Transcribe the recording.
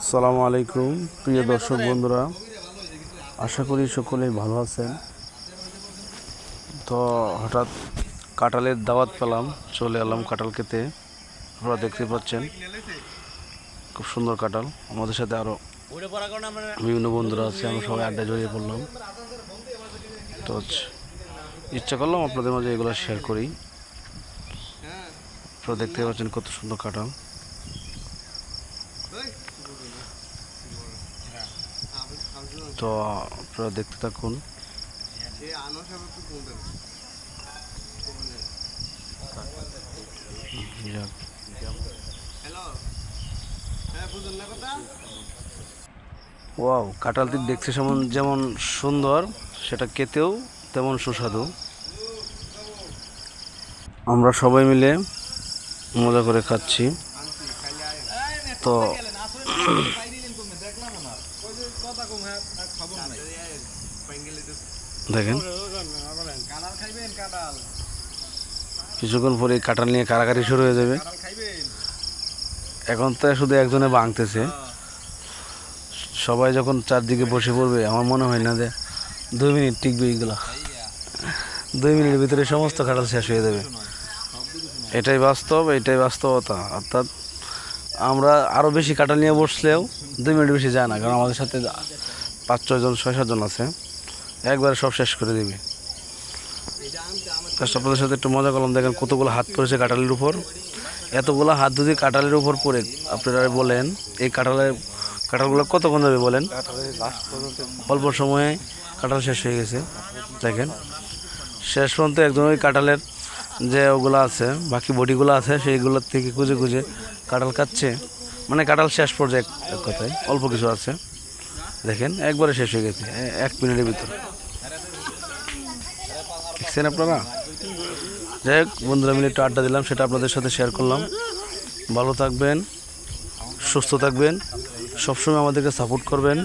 আসসালামু আলাইকুম, প্রিয় দর্শক বন্ধুরা। আশা করি সকলেই ভালো আছেন। তো হঠাৎ কাঁঠালের দাওয়াত পেলাম, চলে এলাম কাঁঠাল খেতে। আপনারা দেখতে পাচ্ছেন, খুব সুন্দর কাঁঠাল। আমাদের সাথে আরও বিভিন্ন বন্ধুরা আছে, আমরা সবাই আড্ডা জড়িয়ে পড়লাম। তো ইচ্ছা করলাম আপনাদের মাঝে এগুলো শেয়ার করি। আপনারা দেখতে পাচ্ছেন কত সুন্দর কাঁঠাল। তো আপনারা দেখতে থাকুন। যাক। ওয়াও কাঁঠালটি দেখতে যেমন যেমন সুন্দর সেটা খেতেও তেমন সুস্বাদু। আমরা সবাই মিলে মজা করে খাচ্ছি। তো দেখেন। কিছুক্ষণ পরে কাঁঠাল নিয়ে কারাকারি শুরু হয়ে যাবে। এখন তো শুধু একজনে ভাঙতেছে। সবাই যখন চারদিকে বসে পড়বে, আমার মনে হয় না যে দুই মিনিট টিকবে এইগুলো দুই মিনিটের ভিতরে সমস্ত কাঁঠাল শেষ হয়ে যাবে। এটাই বাস্তব, এটাই বাস্তবতা। অর্থাৎ আমরা আরও বেশি কাঁঠাল নিয়ে বসলেও দুই মিনিট বেশি যায় না, কারণ আমাদের সাথে পাঁচ ছয়জন ছয়, সাতজন আছে। একবারে সব শেষ করে দিবে। আপনাদের সাথে একটু মজা করলাম, দেখেন কতগুলো হাত পড়েছে কাঁঠালের উপর। এতগুলো হাত যদি কাঁঠালের উপর পড়ে, আপনারা বলেন, এই কাঁঠালের কাঁঠালগুলো কতক্ষণ যাবে বলেন? অল্প সময়ে কাঁঠাল শেষ হয়ে গেছে। দেখেন, শেষ পর্যন্ত একজন ওই কাঁঠালের যে ওগুলো আছে, বাকি বডিগুলো আছে, সেইগুলোর থেকে খুঁজে খুঁজে কাঁঠাল কাটছে। মানে কাঁঠাল শেষ পর্যায়ে এক- কথায়, অল্প কিছু আছে। দেখেন, একবারে শেষ হয়ে গেছে এক মিনিটের ভিতরে। দেখছেন আপনারা? যাই হোক, বন্ধুরা মিলে একটু আড্ডা দিলাম, সেটা আপনাদের সাথে শেয়ার করলাম। ভালো থাকবেন, সুস্থ থাকবেন, সবসময় আমাদেরকে সাপোর্ট করবেন।